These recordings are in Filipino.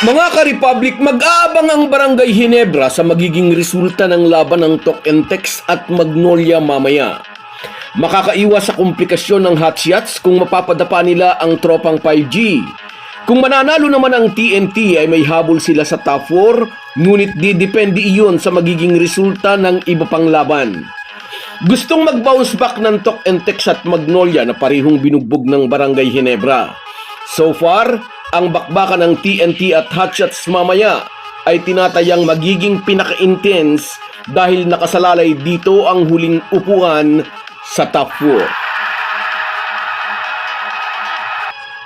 Mga ka-Republic, mag-aabang ang Barangay Hinebra sa magiging resulta ng laban ng Tok and Tex at Magnolia mamaya. Makakaiwas sa komplikasyon ng hot shots kung mapapadapa nila ang tropang 5G. Kung mananalo naman ang TNT ay may habol sila sa top 4, ngunit didepende iyon sa magiging resulta ng iba pang laban. Gustong mag-bounce back ng Tok and Tex at Magnolia na parehong binugbog ng Barangay Hinebra. So far, ang bakbakan ng TNT at Hotshots mamaya ay tinatayang magiging pinaka-intense dahil nakasalalay dito ang huling upuan sa top 4.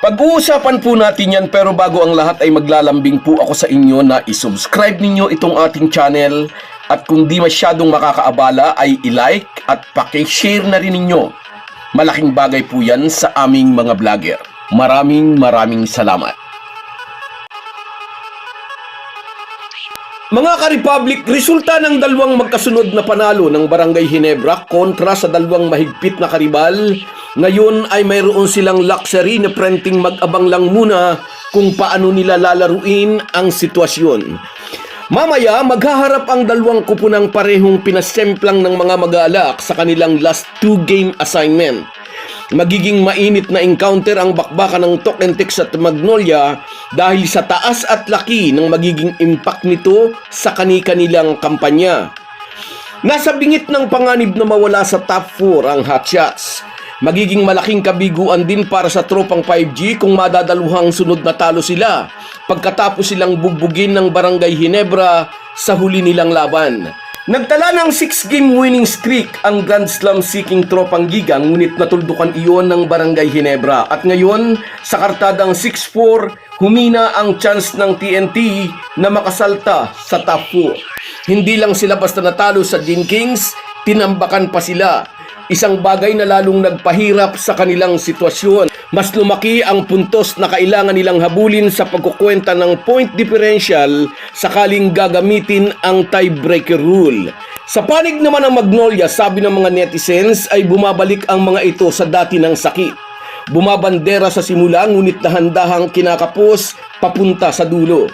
Pag-uusapan po natin yan pero bago ang lahat ay maglalambing po ako sa inyo na isubscribe ninyo itong ating channel at kung di masyadong makakaabala ay i-like at pakishare na rin ninyo. Malaking bagay po yan sa aming mga vlogger. Maraming maraming salamat. Mga ka-Republic, resulta ng dalawang magkasunod na panalo ng Barangay Hinebra kontra sa dalawang mahigpit na karibal, ngayon ay mayroon silang luxury na prenting mag-abang lang muna kung paano nila lalaruin ang sitwasyon. Mamaya, maghaharap ang dalawang kupunang parehong pinasemplang ng mga mag-aalak sa kanilang last two-game assignment. Magiging mainit na encounter ang bakbakan ng Tok and Tex at Magnolia dahil sa taas at laki ng magiging impact nito sa kani-kanilang kampanya. Nasa bingit ng panganib na mawala sa top 4 ang hotshots. Magiging malaking kabiguan din para sa tropang 5G kung madadaluhang sunod na talo sila pagkatapos silang bugbugin ng Barangay Hinebra sa huli nilang laban. Nagtala ng 6-game winning streak ang Grand Slam seeking tropang Giga ngunit natuldukan iyon ng Barangay Hinebra at ngayon sa kartadang 6-4 humina ang chance ng TNT na makasalta sa top 4. Hindi lang sila basta natalo sa Gin Kings, tinambakan pa sila. Isang bagay na lalong nagpahirap sa kanilang sitwasyon. Mas lumaki ang puntos na kailangan nilang habulin sa pagkukwenta ng point differential sakaling gagamitin ang tiebreaker rule. Sa panig naman ng Magnolia, sabi ng mga netizens ay bumabalik ang mga ito sa dati ng sakit. Bumabandera sa simula ngunit dahan-dahang kinakapos papunta sa dulo.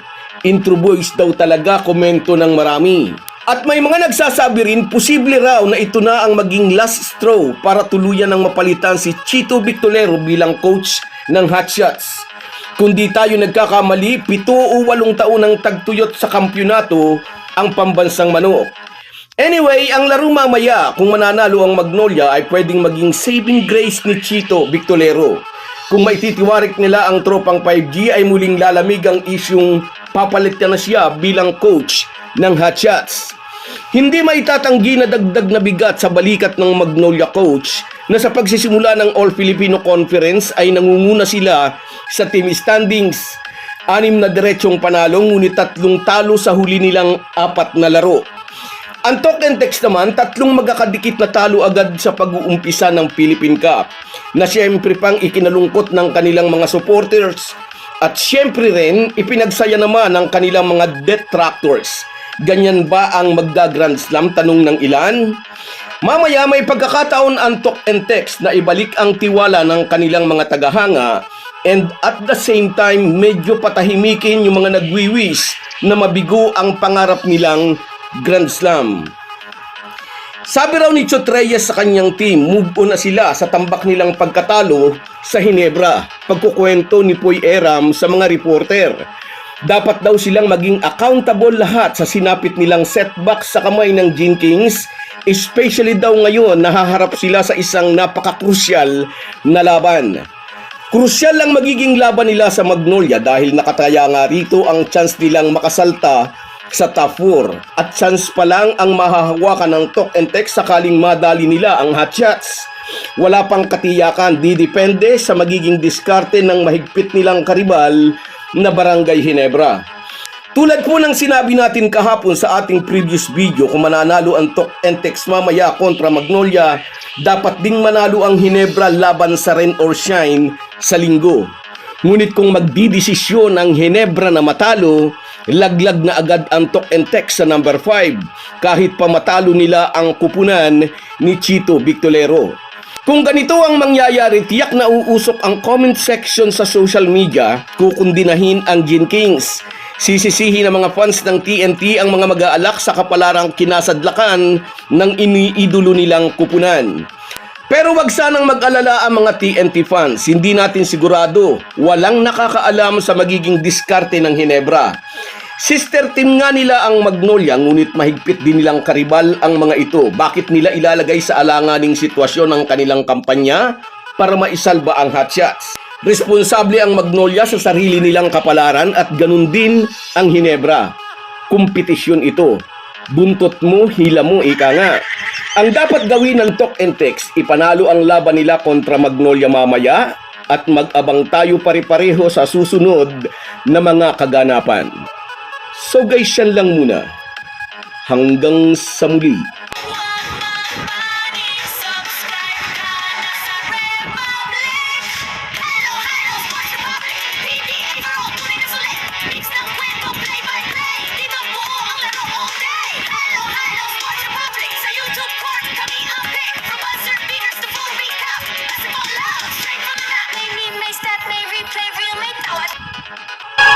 Intro boys daw talaga komento ng marami. At may mga nagsasabi rin, posible raw na ito na ang maging last straw para tuluyan ng mapalitan si Chito Victolero bilang coach ng Hotshots. Kung di tayo nagkakamali, pito o walong taon ang tagtuyot sa kampyonato ang pambansang manok. Anyway, ang laro mamaya kung mananalo ang Magnolia ay pwedeng maging saving grace ni Chito Victolero. Kung maititiwarik nila ang tropang 5G ay muling lalamig ang isyong papalit na siya bilang coach ng Hotshots. Hindi maitatanggi na dagdag na bigat sa balikat ng Magnolia coach na sa pagsisimula ng All Filipino Conference ay nangunguna sila sa team standings. Anim na diretsong panalo ngunit tatlong talo sa huli nilang apat na laro. Ang Talk and Text naman, tatlong magkakadikit na talo agad sa pag-uumpisa ng Philippine Cup na siyempre pang ikinalungkot ng kanilang mga supporters at siyempre rin ipinagsaya naman ng kanilang mga detractors. Ganyan ba ang magda-Grand Slam? Tanong ng ilan. Mamaya may pagkakataon ang Talk and Text na ibalik ang tiwala ng kanilang mga tagahanga and at the same time medyo patahimikin yung mga nagwiwis na mabigo ang pangarap nilang Grand Slam. Sabi raw ni Chot Reyes sa kanyang team, move on na sila sa tambak nilang pagkatalo sa Hinebra. Pagkukwento ni Poy Eram sa mga reporter. Dapat daw silang maging accountable lahat sa sinapit nilang setback sa kamay ng Gin Kings, especially daw ngayon nahaharap sila sa isang napaka-crucial na laban. Crucial lang magiging laban nila sa Magnolia dahil nakataya nga rito ang chance nilang makasalta sa top 4 at chance pa lang ang mahahawakan ng Tok and Tex sakaling madali nila ang hotshots. Wala pang katiyakan, didepende sa magiging diskarte ng mahigpit nilang karibal na Barangay Hinebra. Tulad po ng sinabi natin kahapon sa ating previous video, kung mananalo ang Tok and Tex mamaya kontra Magnolia, dapat ding manalo ang Hinebra laban sa Rain or Shine sa linggo. Ngunit kung magdidesisyon ang Hinebra na matalo, laglag na agad ang Tok and Tex sa number 5 kahit pa matalo nila ang kupunan ni Chito Victolero. Kung ganito ang mangyayari, tiyak na uusok ang comment section sa social media, kukundinahin ang Gin Kings. Sisisihin ng mga fans ng TNT ang mga mag-aalak sa kapalarang kinasadlakan ng iniidolo nilang kupunan. Pero wag sanang mag-alala ang mga TNT fans. Hindi natin sigurado. Walang nakakaalam sa magiging diskarte ng Hinebra. Sister team nga nila ang Magnolia ngunit mahigpit din nilang karibal ang mga ito. Bakit nila ilalagay sa alanganing sitwasyon ng kanilang kampanya para maisalba ang hotshots? Responsable ang Magnolia sa sarili nilang kapalaran at ganun din ang Hinebra. Kompetisyon ito. Buntot mo, hila mo, ika nga. Ang dapat gawin ng talk and text, ipanalo ang laban nila kontra Magnolia mamaya at mag-abang tayo pare-pareho sa susunod na mga kaganapan. So guys, yan lang muna. Hanggang sa muli.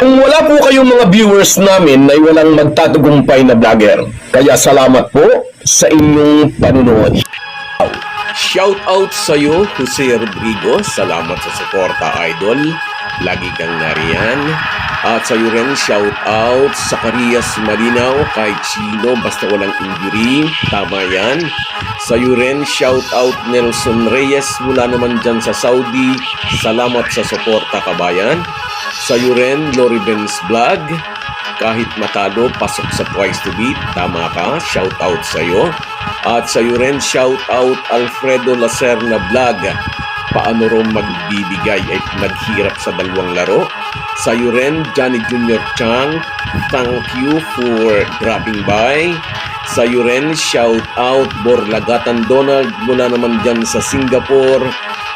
Kung wala po kayong mga viewers namin ay walang magtatagumpay na vlogger. Kaya salamat po sa inyong panunood. Shout out sa iyo, Jose Rodrigo. Salamat sa suporta, idol. Lagi kang nariyan. At sa iyo rin, shout out sa Carias Malinaw, kahit sino, basta walang injury. Tama yan. Sa iyo rin, shout out Nelson Reyes mula naman dyan sa Saudi. Salamat sa suporta, kabayan. Sa iyo rin, Lori Benz Vlog. Kahit matalo, pasok sa Twice to Beat. Tama ka, shout out sa iyo. At sa iyo rin, shout out Alfredo Lacerna Vlog. Paano rin magbibigay ay naghirap sa dalawang laro. Sa iyo rin, Johnny Junior Chang. Thank you for dropping by. Sa iyo rin, shout out Borlagatan Donald mula naman dyan sa Singapore.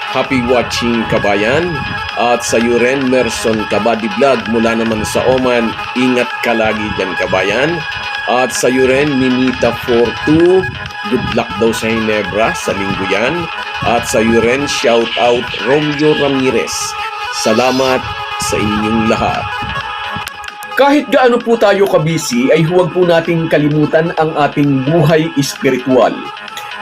Happy watching kabayan. At sa iyo rin, Merson Kabadi Vlog mula naman sa Oman. Ingat ka lagi dyan kabayan. At sa iyo rin, Ninita 42. Good luck daw sa Hinebra sa linggo yan. At sa iyo rin, shout out Romeo Ramirez. Salamat sa inyong lahat. Kahit gaano po tayo kabisi ay huwag po nating kalimutan ang ating buhay espiritual.